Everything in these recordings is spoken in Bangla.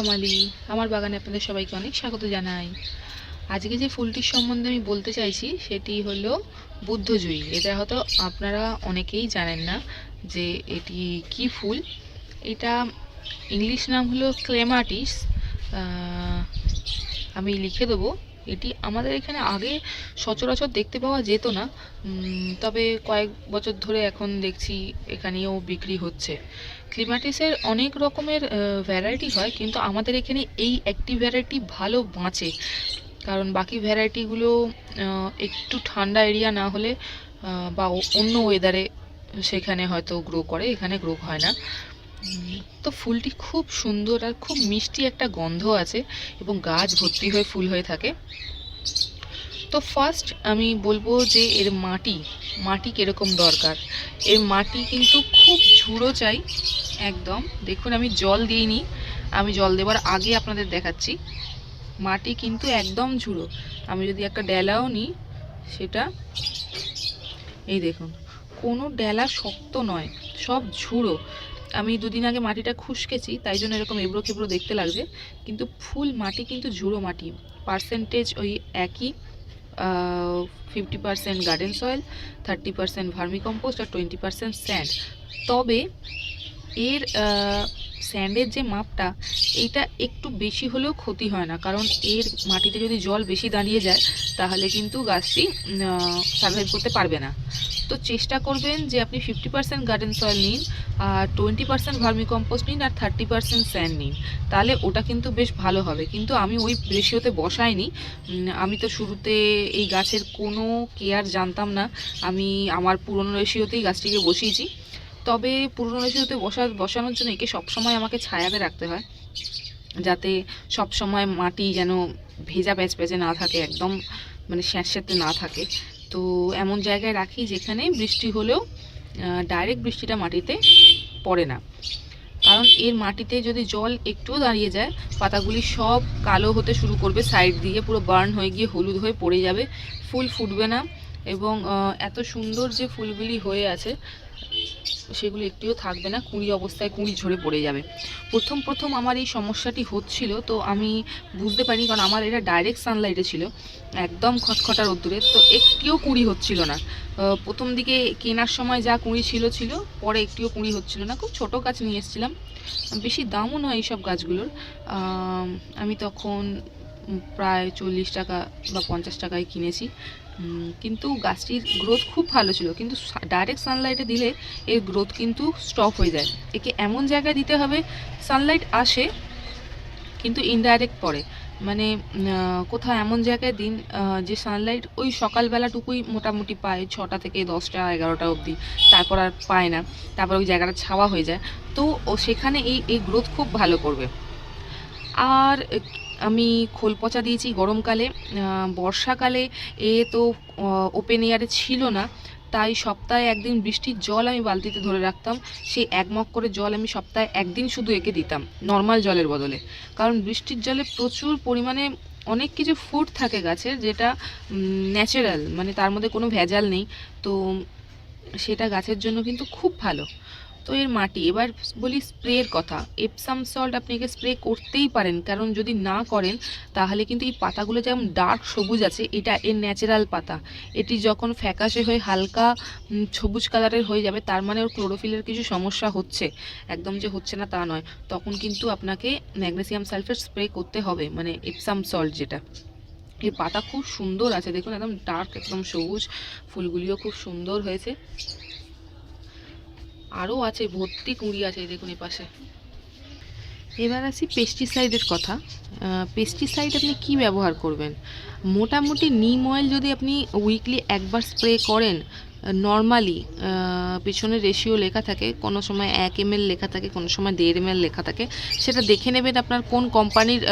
তমালি আমার বাগানে আপনাদের সবাইকে অনেক স্বাগত জানাই। আজকে যে ফুলটির সম্বন্ধে আমি বলতে চাইছি, সেটি হলো বুদ্ধজয়ী। এটা হয়তো আপনারা অনেকেই জানেন না যে এটি কি ফুল। এটা ইংলিশ নাম হলো ক্লেমাটিস। আমি লিখে দেবো। এটি আমাদের এখানে আগে সচরাচর দেখতে পাওয়া যেত না। তবে কয়েক বছর ধরে এখন দেখছি এখানেও বিক্রি হচ্ছে। ক্লিমাটিসের অনেক রকমের ভ্যারাইটি হয়, কিন্তু আমাদের এখানে এই একটি ভ্যারাইটি ভালো বাঁচে। কারণ বাকি ভ্যারাইটিগুলো একটু ঠান্ডা এরিয়া না হলে বা অন্য ওয়েদারে সেখানে হয়তো গ্রো করে, এখানে গ্রো হয় না। তো ফুলটি খুব সুন্দর আর খুব মিষ্টি একটা গন্ধ আছে এবং গাছ ভর্তি হয়ে ফুল হয়ে থাকে। তো ফার্স্ট আমি বলব যে এর মাটি মাটি কীরকম দরকার? এর মাটি কিন্তু খুব ঝুড়ো চাই, একদম। দেখুন, আমি জল দিইনি, আমি জল দেওয়ার আগে আপনাদের দেখাচ্ছি। মাটি কিন্তু একদম ঝুড়ো। আমি যদি একটা ডেলাও নিই, সেটা, এই দেখুন, কোনো ডেলা শক্ত নয়, সব ঝুড়ো। আমি দুদিন আগে মাটিটা খুশকেছি, তাই জন্য এরকম এবড়ো খেবড়ো দেখতে লাগছে। কিন্তু ফুল মাটি কিন্তু ঝুড়ো মাটি পার্সেন্টেজ ওই একই। Fifty percent garden soil thirty percent vermicompost আর টোয়েন্টি পারসেন্ট স্যান্ড তবে এর স্যান্ডের যে মাপটা, এইটা একটু বেশি হলেও ক্ষতি হয় না। কারণ এর মাটিতে যদি জল বেশি দাঁড়িয়ে যায়, তাহলে কিন্তু গাছটি সার্ভাইভ করতে পারবে না। তো চেষ্টা করবেন যে আপনি ফিফটি পার্সেন্ট গার্ডেন সয়েল নিন আর টোয়েন্টি পার্সেন্ট ভার্মি কম্পোস্ট নিন আর থার্টি পার্সেন্ট স্যান্ড নিন। তাহলে ওটা কিন্তু বেশ ভালো হবে। কিন্তু আমি ওই রেশিওতে বসাইনি। আমি তো শুরুতে এই গাছের কোনো কেয়ার জানতাম না। আমি আমার পুরনো রেশিওতেই গাছটিকে বসিয়েছি। তবে পুরনো রেশিওতে বসা, বসানোর জন্য একে সবসময় আমাকে ছায়াতে রাখতে হয়। যাতে সবসময় মাটি যেন ভেজা প্যাচ প্যাচে না থাকে, একদম মানে স্যাঁতস্যাঁতে না থাকে। তো এমন জায়গায় রাখি যেখানে বৃষ্টি হলেও ডাইরেক্ট বৃষ্টিটা মাটিতে পড়ে না। কারণ এর মাটিতে যদি জল একটু দাঁড়িয়ে যায়, পাতাগুলি সব কালো হতে শুরু করবে সাইড দিয়ে পুরো বার্ন হয়ে গিয়ে হলুদ হয়ে পড়ে যাবে, ফুল ফুটবে না এবং এত সুন্দর যে ফুলগুলি হয়ে আছে সেগুলো একটিও থাকবে না, কুঁড়ি অবস্থায় কুঁড়ি ঝরে পড়ে যাবে। প্রথম প্রথম আমার এই সমস্যাটি হচ্ছিল, তো আমি বুঝতে পারিনি কারণ আমার এটা ডাইরেক্ট সানলাইটে ছিল, একদম খটখটা রোদ্দুরে, তো একটিও কুঁড়ি হচ্ছিল না। প্রথম দিকে কেনার সময় যা কুঁড়ি ছিল ছিল, পরে একটিও কুঁড়ি হচ্ছিল না। খুব ছোট গাছ নিয়ে এসেছিলাম, বেশি দামও নয় এইসব গাছগুলোর। আমি তখন প্রায় চল্লিশ টাকা বা পঞ্চাশ টাকায় কিনেছি। কিন্তু গাছটির গ্রোথ খুব ভালো ছিল। কিন্তু ডাইরেক্ট সানলাইটে দিলে এর গ্রোথ কিন্তু স্টপ হয়ে যায়। একে এমন জায়গায় দিতে হবে সানলাইট আসে, কিন্তু ইনডাইরেক্ট পড়ে। মানে কোথাও এমন জায়গায় দিন যে সানলাইট ওই সকালবেলাটুকুই মোটামুটি পায় ছটা থেকে দশটা, এগারোটা অবধি। তারপর আর পায় না। তারপর ওই জায়গাটা ছাওয়া হয়ে যায়। তো সেখানে এই এই গ্রোথ খুব ভালো করবে। আর আমি খোল পচা দিয়েছি গরমকালে বর্ষাকালে, এ তো ওপেন এয়ারে ছিল না, তাই সপ্তাহে একদিন বৃষ্টির জল আমি বালতিতে ধরে রাখতাম, সেই এক মগ করে জল আমি সপ্তাহে একদিন শুধু একে দিতাম নর্মাল জলের বদলে। কারণ বৃষ্টির জলে প্রচুর পরিমাণে অনেক কিছু ফুড থাকে গাছের যেটা ন্যাচারাল মানে তার মধ্যে কোনো ভেজাল নেই, তো সেটা গাছের জন্য কিন্তু খুব ভালো। তো এর মাটি। এবার বলি স্প্রের কথা। এপসাম সল্ট আপনি একে স্প্রে করতেই পারেন, কারণ যদি না করেন, তাহলে কিন্তু এই পাতাগুলো যেমন ডার্ক সবুজ আছে, এটা এর ন্যাচারাল পাতা। এটি যখন ফ্যাকাশে হয়ে হালকা সবুজ কালারের হয়ে যাবে, তার মানে ওর ক্লোরোফিলের কিছু সমস্যা হচ্ছে। একদম যে হচ্ছে না তা নয়। তখন কিন্তু আপনাকে ম্যাগনেসিয়াম সালফেট স্প্রে করতে হবে মানে এপসাম সল্ট যেটা। এর পাতা খুব সুন্দর আছে, দেখুন, একদম ডার্ক একদম সবুজ। ফুলগুলিও খুব সুন্দর হয়েছে। আরও আছে, ভর্তি কুঁড়ি আছে দেখুন এপাশে পাশে। এবার আসি পেস্টিসাইডের কথা। পেস্টিসাইড আপনি কি ব্যবহার করবেন? মোটামুটি নিম অয়েল যদি আপনি উইকলি একবার স্প্রে করেন নর্মালি পিছনে রেশিও লেখা থাকে, কোনো সময় এক এম লেখা থাকে, কোনো সময় দেড় এম লেখা থাকে। সেটা দেখে নেবেন আপনার কোন কোম্পানির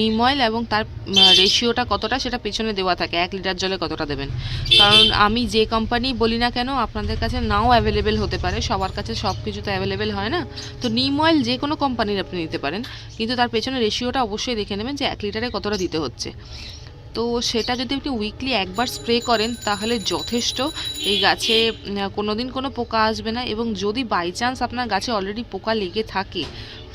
নিম অয়েল এবং তার রেশিওটা কতটা, সেটা পেছনে দেওয়া থাকে। এক লিটার জলে কতটা দেবেন। কারণ আমি যে কোম্পানি বলি না কেন, আপনাদের কাছে নাও অ্যাভেলেবেল হতে পারে, সবার কাছে সব কিছু তো অ্যাভেলেবেল হয় না। তো নিম অয়েল যে কোনো কোম্পানির আপনি নিতে পারেন, কিন্তু তার পেছনে রেশিওটা অবশ্যই দেখে নেবেন যে এক লিটারে কতটা দিতে হচ্ছে। তো সেটা যদি আপনি উইকলি একবার স্প্রে করেন, তাহলে যথেষ্ট। এই গাছে কোনো দিন কোনো পোকা আসবে না এবং যদি বাই চান্স আপনার গাছে অলরেডি পোকা লেগে থাকে,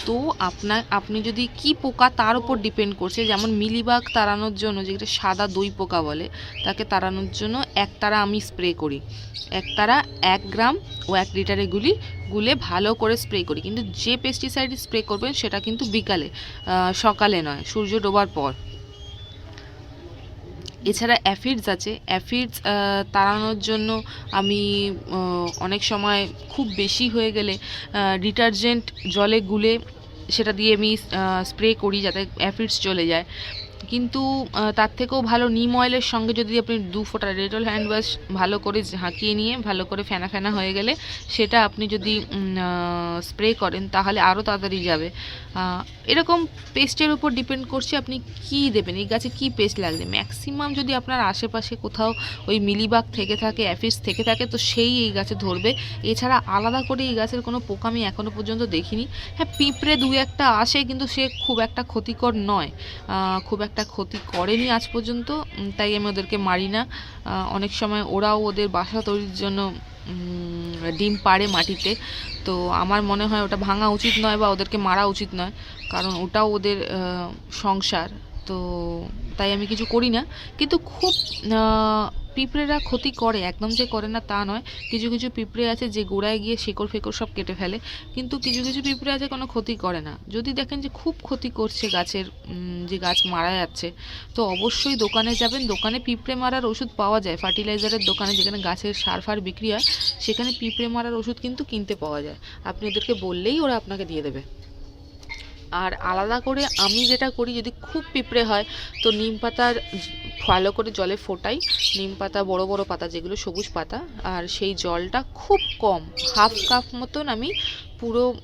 তো আপনার আপনি যদি কি পোকা তার উপর ডিপেন্ড করছে, যেমন মিলিবাগ তাড়ানোর জন্য যেটা সাদা দই পোকা বলে, তাকে তাড়ানোর জন্য একতারা আমি স্প্রে করি। একতারা এক গ্রাম ও এক লিটারে গুলি, গুলে ভালো করে স্প্রে করি। কিন্তু যে পেস্টিসাইড স্প্রে করবেন, সেটা কিন্তু বিকালে সকালে নয়, সূর্য ডোবার পর। এছাড়া অ্যাফিডস আছে। অ্যাফিডস তাড়ানোর জন্য আমি অনেক সময় খুব বেশি হয়ে গেলে ডিটারজেন্ট জলে গুলে সেটা দিয়ে আমি স্প্রে করি যাতে অ্যাফিডস চলে যায়। কিন্তু তার থেকেও ভালো নিম অয়েলের সঙ্গে যদি আপনি দু ফোঁটা ডেটল হ্যান্ড ওয়াশ ভালো করে ঝাঁকিয়ে নিয়ে, ভালো করে ফেনা ফেনা হয়ে গেলে সেটা আপনি যদি স্প্রে করেন তাহলে আরও তাড়াতাড়ি যাবে। এরকম পেস্টের উপর ডিপেন্ড করছে আপনি কি দেবেন, এই গাছে কি পেস্ট লাগবে? ম্যাক্সিমাম যদি আপনার আশেপাশে কোথাও ওই মিলিবাগ থেকে থাকে অ্যাফিস থেকে থাকে, তো সেই এই গাছে ধরবে। এছাড়া আলাদা করে এই গাছের কোনো পোকা আমি এখনও পর্যন্ত দেখিনি। হ্যাঁ পিঁপড়ে দু একটা আসে কিন্তু সে খুব একটা ক্ষতিকর নয়। খুব একটা ক্ষতি করেনি আজ পর্যন্ত তাই আমি ওদেরকে মারি না। অনেক সময় ওরাও ওদের বাসা তৈরির জন্য ডিম পাড়ে মাটিতে। তো আমার মনে হয় ওটা ভাঙা উচিত নয় বা ওদেরকে মারা উচিত নয়, কারণ ওটাও ওদের সংসার। তো তাই আমি কিছু করি না। কিন্তু খুব পিঁপড়েরা ক্ষতি করে, একদম যে করে না তা নয়। কিছু কিছু পিঁপড়ে আছে যে গোড়ায় গিয়ে শেকড় ফেকড় সব কেটে ফেলে, কিন্তু কিছু কিছু পিঁপড়ে আছে কোনো ক্ষতি করে না। যদি দেখেন যে খুব ক্ষতি করছে গাছের যে গাছ মারা যাচ্ছে, তো অবশ্যই দোকানে যাবেন। দোকানে পিঁপড়ে মারার ওষুধ পাওয়া যায়। ফার্টিলাইজারের দোকানে যেখানে গাছের সার ফার বিক্রি হয়, সেখানে পিঁপড়ে মারার ওষুধ কিন্তু কিনতে পাওয়া যায়। আপনি ওদেরকে বললেই ওরা আপনাকে দিয়ে দেবে। আর আলাদা করে আমি যেটা করি, যদি খুব পিঁপড়ে হয়, তো নিম পাতার ভালো করে জলে ফোটাই। নিম পাতা, বড় বড় পাতা, যেগুলো সবুজ পাতা, আর সেই জলটা খুব কম, হাফ কাপ মতন আমি পুরো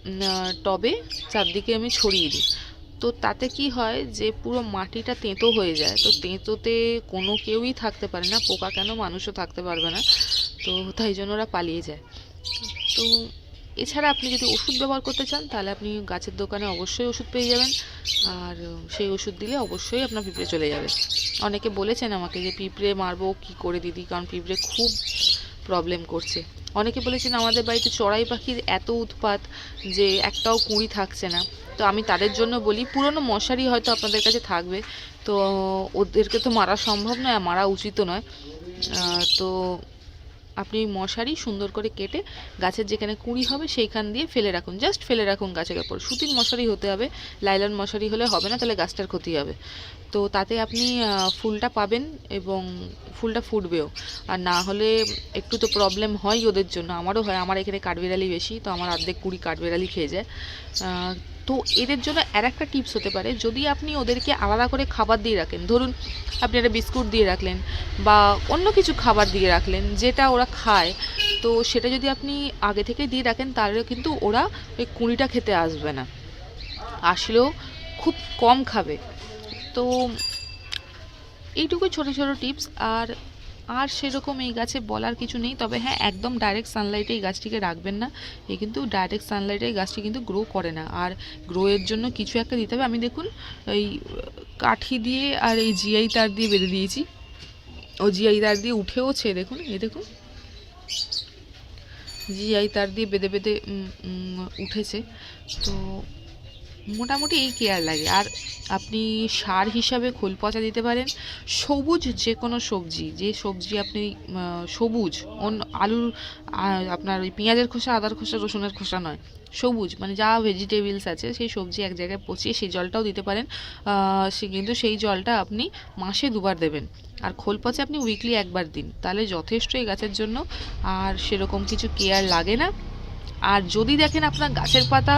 টবে চারদিকে আমি ছড়িয়ে দিই। তো তাতে কি হয় যে, পুরো মাটিটা তেঁতো হয়ে যায়। তো তেঁতোতে কোনো কেউই থাকতে পারে না, পোকা কেন মানুষও থাকতে পারবে না? তো তাই জন্য ওরা পালিয়ে যায়। তো এছাড়া আপনি যদি ওষুধ ব্যবহার করতে চান, তাহলে আপনি গাছের দোকানে অবশ্যই ওষুধ পেয়ে যাবেন। আর সেই ওষুধ দিলে অবশ্যই আপনার পিঁপড়ে চলে যাবে। অনেকে বলেছেন আমাকে যে, পিঁপড়ে মারবো, কি করে দিদি? কারণ পিঁপড়ে খুব প্রবলেম করছে। অনেকে বলেছেন, আমাদের বাড়িতে চড়াই পাখির এত উৎপাত যে, একটাও কুঁড়ি থাকছে না। তো আমি তাদের জন্য বলি, পুরনো মশারি হয়তো আপনাদের কাছে থাকবে। তো ওদেরকে তো মারা সম্ভব নয় মারা উচিতও নয়। তো আপনি মশারি সুন্দর করে কেটে গাছের যেখানে কুঁড়ি হবে সেইখান দিয়ে ফেলে রাখুন। জাস্ট ফেলে রাখুন গাছের ওপর। সুতির মশারি হতে হবে, লাইলন মশারি হলে হবে না, তাহলে গাছটার ক্ষতি হবে। তো তাতে আপনি ফুলটা পাবেন এবং ফুলটা ফুটবেও। আর না হলে একটু তো প্রবলেম হয় ওদের জন্য। আমারও হয়, আমার এখানে কাঠবেড়ালি বেশি, তো আমার অর্ধেক কুড়ি কাঠবেড়ালি খেয়ে যায়। তো এদের জন্য আর একটা টিপস হতে পারে, যদি আপনি ওদেরকে আলাদা করে খাবার দিয়ে রাখেন, ধরুন আপনি একটা বিস্কুট দিয়ে রাখলেন বা অন্য কিছু খাবার দিয়ে রাখলেন যেটা ওরা খায়, তো সেটা যদি আপনি আগে থেকে দিয়ে রাখেন তাহলে কিন্তু ওরা ওই কুঁড়িটা খেতে আসবে না, আসলেও খুব কম খাবে। তো এইটুকু ছোট ছোট টিপস, আর আর সেরকম এই গাছে বলার কিছু নেই। তবে হ্যাঁ একদম ডাইরেক্ট সানলাইটে এই গাছটিকে রাখবেন না। এ কিন্তু ডাইরেক্ট সানলাইটে এই গাছটি কিন্তু গ্রো করে না। আর গ্রোয়ের জন্য কিছু একটা দিতে হবে। আমি দেখুন, এই কাঠি দিয়ে আর এই জিআই তার দিয়ে বেঁধে দিয়েছি। ও জিআই তার দিয়ে উঠেওছে, দেখুন, এই দেখুন। জিআই তার দিয়ে বেঁধে বেঁধে উঠেছে। তো মোটামুটি এই কেয়ার লাগে। আর আপনি সার হিসাবে খোল পচা দিতে পারেন। সবুজ যে কোনো সবজি, যে সবজি আপনি সবুজ, অন্য আলুর আপনার ওই পেঁয়াজের খোসা, আদার খোসা, রসুনের খোসা নয়। সবুজ মানে যা ভেজিটেবলস আছে, সেই সবজি এক জায়গায় পচিয়ে সেই জলটাও দিতে পারেন। সে কিন্তু সেই জলটা আপনি মাসে দুবার দেবেন। আর খোল পচা আপনি উইকলি একবার দিন। তাহলে যথেষ্ট এই গাছের জন্য। আর সেরকম কিছু কেয়ার লাগে না। আর যদি দেখেন আপনার গাছের পাতা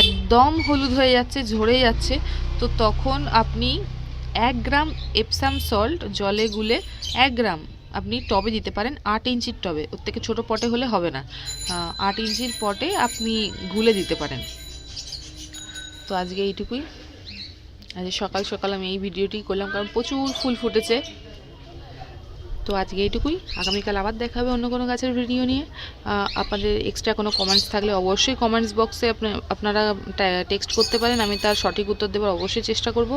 একদম হলুদ হয়ে যাচ্ছে, ঝরে যাচ্ছে, তো তখন আপনি এক গ্রাম এপসাম সল্ট জলে গুলে এক গ্রাম আপনি টবে দিতে পারেন আট ইঞ্চির টবে। ওর থেকে ছোটো পটে হলে হবে না। আট ইঞ্চির পটে আপনি গুলে দিতে পারেন। তো আজকে এইটুকুই। আজ সকাল সকাল আমি এই ভিডিওটি করলাম, কারণ প্রচুর ফুল ফুটেছে। তো আজকে এইটুকুই। আগামীকাল আবার দেখা হবে অন্য কোনো গাছের ভিডিও নিয়ে। আপনাদের এক্সট্রা কোনো কমেন্টস থাকলে অবশ্যই কমেন্টস বক্সে আপনারা টেক্সট করতে পারেন। আমি তার সঠিক উত্তর দেবার অবশ্যই চেষ্টা করব।